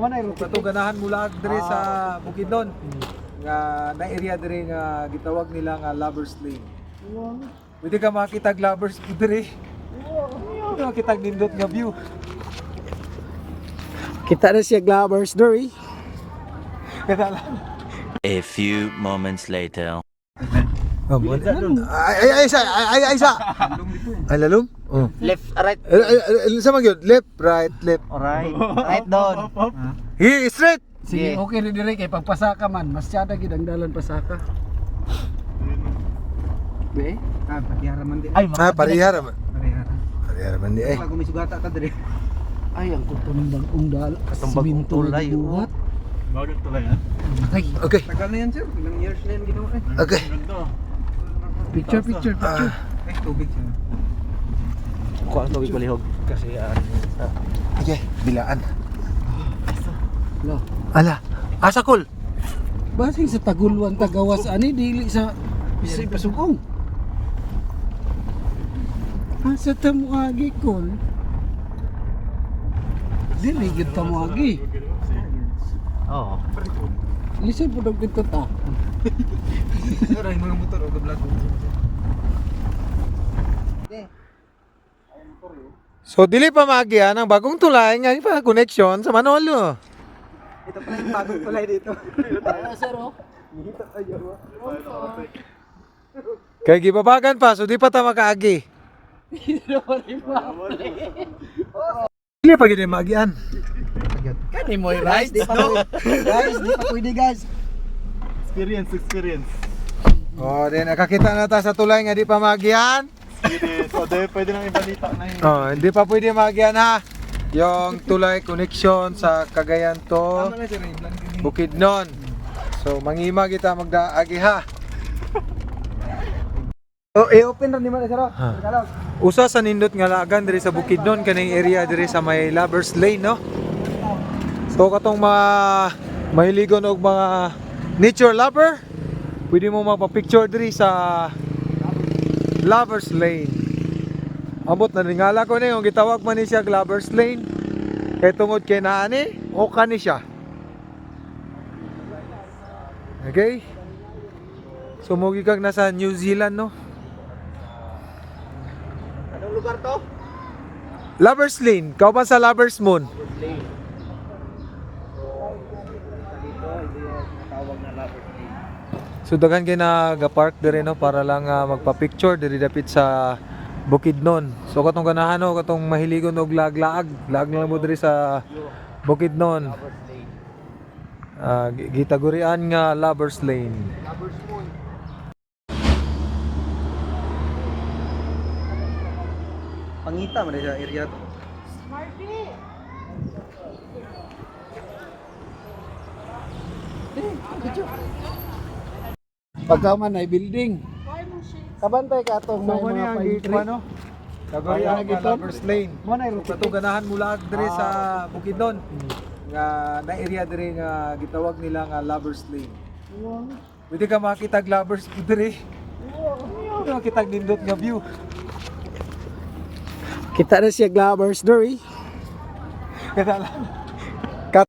Katong ganahan mula dire sa Bukidnon nga na area dire nga gitawag nila nga Lovers Lane. Pwede ka makita lovers dire. Pwede makita nindot nga view. Kita na siya Glavers Dory. Kada lang. A few moments later. Oh, ay ay ay isa ay ay, ay isa. Ay lalom? Oh. Left, right. Ay, ay, ay, sa mga yun? Left, right, left. Alright. Right doon. Here, straight. Sige. Sige, okay rin dire kay pagpasaka man, masyada gid ang dalan pasaka. Be, ah, pagyara man di. Ay, Ah, parihara man. Parehara. Parihara man di eh. Lago may sugata ta dire. Ay, ang kutumbang ungdal. Katong bagong tulay, oh. Bagong tulay ha. Ay, Okay, tagal na yan sir. Ilang years na yan ginawa eh. okay. Picture, picture, picture. Ay, tubig siya. Kuha ang tubig balihog. Kasi ah, Okay, bilaan. Lo. Ala, asa kol. Basing sa tagulwan tagawas ani dili sa sa pasugong. Asa ta mo agi kol? Dili gid ta mo agi. Oo. Lisay po daw dito ta. Aray, mga motor o vlog. So dili pa magian ang bagong tulay nga pa connection sa Manolo. Ito pala yung bagong tulay dito. Sir oh. Kay gibabagan pa so di pa ta makaagi. Dili pa gid magian. Kani mo guys, di pa guys, di pa pwede guys. Experience, experience. Oh, then nakakita na ta sa tulay nga di pa magian. Experience. So, dahil pwede nang ibalita na yun. Oh, hindi pa pwede magian ha. Yung tulay connection sa Cagayan to na ilan yun. Bukidnon. So mangima kita magdaagi ha. Oh, i-open ra ni man sir. Tagalog. Usa sa nindot nga lagan diri sa Bukidnon kaning area diri sa may Lovers Lane no. So katong mga mahiligon og mga nature lover, pwede mo magpa-picture diri sa Lovers Lane. Ambot na ringala ko ni yung gitawag man ni siya Lovers Lane. Kay tungod kay naani o kani siya. Okay? So mogi kag nasa New Zealand no. Anong lugar to? Lovers Lane, kau ba sa Lovers Moon? So daghan kay na ga-park diri no para lang ah, magpa-picture diri dapit sa Bukidnon. So katong ganahan no, katong mahiligon og laglaag, lag lang mo diri sa Bukidnon. Ah, gi- gitagurian nga Lovers Lane. Pangita man sa area to. Pagka man ay building. Kabantay ka atong may So, mga tree. ano? Kagurian Ang? Lovers Lane. Mo na yung Katong ganahan mula diri sa Bukidnon. Nga na area diri nga gitawag nila nga Lovers Lane. Pwede ka makita lovers diri. Pwede makita nindot nga view. Kita na siya Glavers Dory. Kada lang.